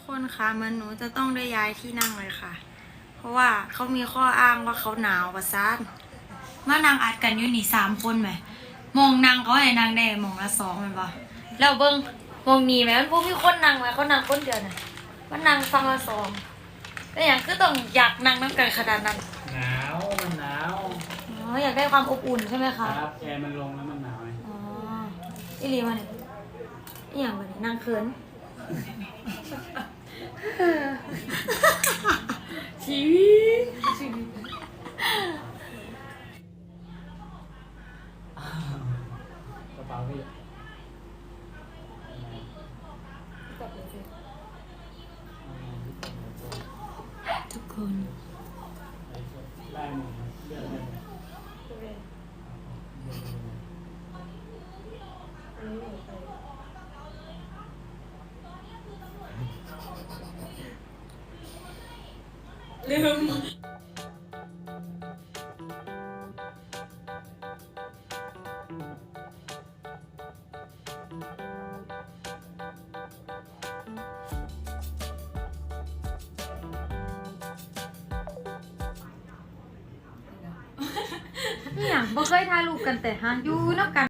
กคนคะเหมันหนูจะต้องได้ย้ายที่นั่งเลยค่ะ เพราะว่าเขามีข้ออ้างว่าเขาหนาวกว่าซานมานั่งอัดกันอยู่นี่สามคนไหมมองนางเขาให้นางได้มองละสองแมันปะแล้วเบิ้งมองนี่ไหมมันพวกมีคนนั่งไหมเขานั่งคนเดียวน่ะมันนั่งฟังละสองแต่อย่างคือต้องอยากนั่งน้ำกันขนาดนั้นหนาวมันหนาวอ๋ออยากได้ความอบอุ่นใช่ไหมคคะรับแอร์มันลงแล้วมันหนาวไงอ๋ออีหลีมาเนี่ยอีหยังมาเนี่ยนางเขิน ชีวิตชีวิตกระเป๋าพี่ทุกคนได้หมดเลือกได้หมด ลืมนี่อย่างบ่เคยถ่ายรูปกันแต่ฮะอยู่นับกัน